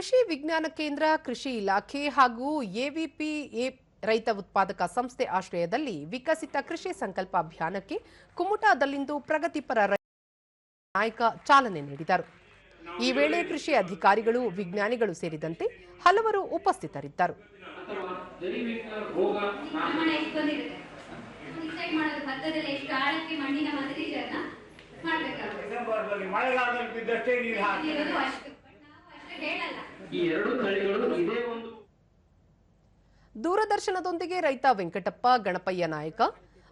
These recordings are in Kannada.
ಕೃಷಿ ವಿಜ್ಞಾನ ಕೇಂದ್ರ, ಕೃಷಿ ಇಲಾಖೆ ಹಾಗೂ ಎವಿಪಿ ಎ ರೈತ ಉತ್ಪಾದಕ ಸಂಸ್ಥೆ ಆಶ್ರಯದಲ್ಲಿ ವಿಕಸಿತ ಕೃಷಿ ಸಂಕಲ್ಪ ಅಭಿಯಾನಕ್ಕೆ ಕುಮುಟಾದಲ್ಲಿಂದು ಪ್ರಗತಿಪರ ನಾಯಕ ಚಾಲನೆ ನೀಡಿದರು. ಈ ವೇಳೆ ಕೃಷಿ ಅಧಿಕಾರಿಗಳು, ವಿಜ್ಞಾನಿಗಳು ಸೇರಿದಂತೆ ಹಲವರು ಉಪಸ್ಥಿತರಿದ್ದರು. ಈ ಎರಡು ತಳಿಗಳು ಇದೇ ಒಂದು. ದೂರದರ್ಶನದೊಂದಿಗೆ ರೈತ ವೆಂಕಟಪ್ಪ ಗಣಪಯ್ಯ ನಾಯಕ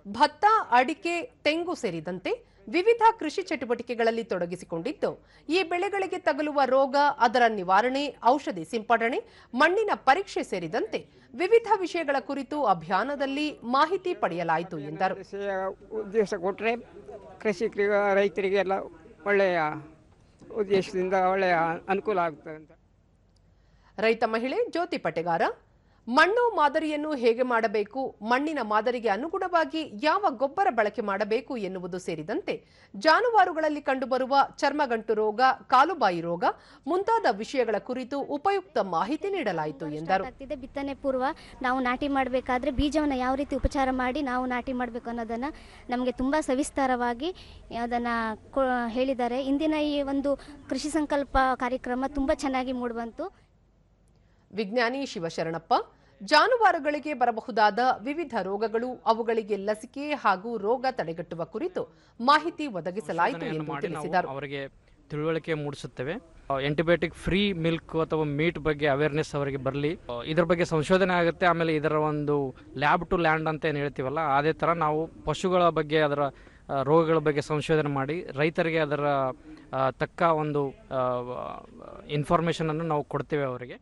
ಭತ್ತ ಅಡಿಕೆ ತೆಂಗು ಸೇರಿದಂತೆ ವಿವಿಧ ಕೃಷಿ ಚಟುವಟಿಕೆಗಳಲ್ಲಿ ತೊಡಗಿಸಿಕೊಂಡಿದ್ದು ಈ ಬೆಳೆಗಳಿಗೆ ತಗಲುವ ರೋಗ ಅದರ ನಿವಾರಣೆ ಔಷಧಿ ಸಿಂಪಡಣೆ ಮಣ್ಣಿನ ಪರೀಕ್ಷೆ ಸೇರಿದಂತೆ ವಿವಿಧ ವಿಷಯಗಳ ಕುರಿತು ಅಭಿಯಾನದಲ್ಲಿ ಮಾಹಿತಿ ಪಡೆಯಲಾಯಿತು ಎಂದರು. ಉದ್ದೇಶ ಕೊಟ್ಟರೆ ಕೃಷಿ ರೈತರಿಗೆಲ್ಲ ಒಳ್ಳೆಯ ಉದ್ದೇಶದಿಂದ ಒಳ್ಳೆಯ ಅನುಕೂಲ ಆಗುತ್ತದೆ ಅಂತ. ರೈತ ಮಹಿಳೆ ಜ್ಯೋತಿ ಪಟೆಗಾರ ಮಣ್ಣು ಮಾದರಿಯನ್ನು ಹೇಗೆ ಮಾಡಬೇಕು ಮಣ್ಣಿನ ಮಾದರಿಗೆ ಅನುಗುಣವಾಗಿ ಯಾವ ಗೊಬ್ಬರ ಬಳಕೆ ಮಾಡಬೇಕು ಎನ್ನುವುದು ಸೇರಿದಂತೆ ಜಾನುವಾರುಗಳಲ್ಲಿ ಕಂಡುಬರುವ ಚರ್ಮಗಂಟು ರೋಗ ಕಾಲುಬಾಯಿ ರೋಗ ಮುಂತಾದ ವಿಷಯಗಳ ಕುರಿತು ಉಪಯುಕ್ತ ಮಾಹಿತಿ ನೀಡಲಾಯಿತು ಎಂದರು. ಬಿತ್ತನೆ ಪೂರ್ವ ನಾವು ನಾಟಿ ಮಾಡಬೇಕಾದ್ರೆ ಬೀಜವನ್ನು ಯಾವ ರೀತಿ ಉಪಚಾರ ಮಾಡಿ ನಾವು ನಾಟಿ ಮಾಡಬೇಕು ಅನ್ನೋದನ್ನ ನಮಗೆ ತುಂಬಾ ಸವಿಸ್ತಾರವಾಗಿ ಅದನ್ನ ಹೇಳಿದ್ದಾರೆ. ಇಂದಿನ ಈ ಒಂದು ಕೃಷಿ ಸಂಕಲ್ಪ ಕಾರ್ಯಕ್ರಮ ತುಂಬಾ ಚೆನ್ನಾಗಿ ಮೂಡಿಬಂತು ವಿಜ್ಞಾನಿ ಶಿವಶರಣಪ್ಪ ಜಾನುವಾರುಗಳಿಗೆ ಬರಬಹುದಾದ ವಿವಿಧ ರೋಗಗಳು ಅವುಗಳಿಗೆ ಲಸಿಕೆ ಹಾಗೂ ರೋಗ ತಡೆಗಟ್ಟುವ ಕುರಿತು ಮಾಹಿತಿ ಒದಗಿಸಲಾಯಿತು ಎಂದು ತಿಳಿಸಿದರು. ಅವರಿಗೆ ತಿಳುವಳಿಕೆ ಮೂಡಿಸುತ್ತೇವೆ. ಆಂಟಿಬಯೋಟಿಕ್ ಫ್ರೀ ಮಿಲ್ಕ್ ಅಥವಾ ಮೀಟ್ ಬಗ್ಗೆ ಅವೇರ್ನೆಸ್ ಅವರಿಗೆ ಬರಲಿ. ಇದರ ಬಗ್ಗೆ ಸಂಶೋಧನೆ ಆಗುತ್ತೆ ಆಮೇಲೆ ಇದರ ಒಂದು ಲ್ಯಾಬ್ ಟು ಲ್ಯಾಂಡ್ ಅಂತ ಏನು ಹೇಳ್ತೀವಲ್ಲ ಅದೇ ಥರ ನಾವು ಪಶುಗಳ ಬಗ್ಗೆ ಅದರ ರೋಗಗಳ ಬಗ್ಗೆ ಸಂಶೋಧನೆ ಮಾಡಿ ರೈತರಿಗೆ ಅದರ ತಕ್ಕ ಒಂದು ಇನ್ಫಾರ್ಮೇಷನನ್ನು ನಾವು ಕೊಡ್ತೇವೆ ಅವರಿಗೆ.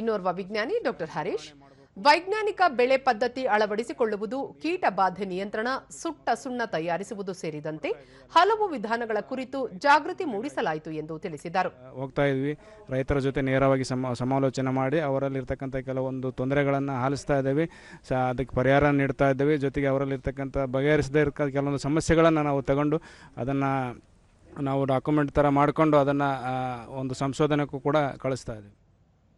ಇನ್ನೋರ್ವ ವಿಜ್ಞಾನಿ ಡಾಕ್ಟರ್ ಹರೀಶ್ ವೈಜ್ಞಾನಿಕ ಬೆಳೆ ಪದ್ಧತಿ ಅಳವಡಿಸಿಕೊಳ್ಳುವುದು ಕೀಟ ಬಾಧೆ ನಿಯಂತ್ರಣ ಸುಟ್ಟ ಸುಣ್ಣ ತಯಾರಿಸುವುದು ಸೇರಿದಂತೆ ಹಲವು ವಿಧಾನಗಳ ಕುರಿತು ಜಾಗೃತಿ ಮೂಡಿಸಲಾಯಿತು ಎಂದು ತಿಳಿಸಿದರು. ಹೋಗ್ತಾ ಇದ್ವಿ. ರೈತರ ಜೊತೆ ನೇರವಾಗಿ ಸಮ ಸಮಾಲೋಚನೆ ಮಾಡಿ ಅವರಲ್ಲಿರ್ತಕ್ಕಂಥ ಕೆಲವೊಂದು ತೊಂದರೆಗಳನ್ನು ಆಲಿಸ್ತಾ ಇದ್ದೇವೆ. ಅದಕ್ಕೆ ಪರಿಹಾರ ನೀಡ್ತಾ ಇದ್ದೇವೆ. ಜೊತೆಗೆ ಅವರಲ್ಲಿರ್ತಕ್ಕಂಥ ಬಗೆಹರಿಸದೇ ಇರ್ತಕ್ಕಂಥ ಕೆಲವೊಂದು ಸಮಸ್ಯೆಗಳನ್ನು ನಾವು ತಗೊಂಡು ಅದನ್ನು ನಾವು ಡಾಕ್ಯುಮೆಂಟ್ ಥರ ಮಾಡಿಕೊಂಡು ಅದನ್ನು ಒಂದು ಸಂಶೋಧನೆಗೂ ಕೂಡ ಕಳಿಸ್ತಾ ಇದ್ದೀವಿ.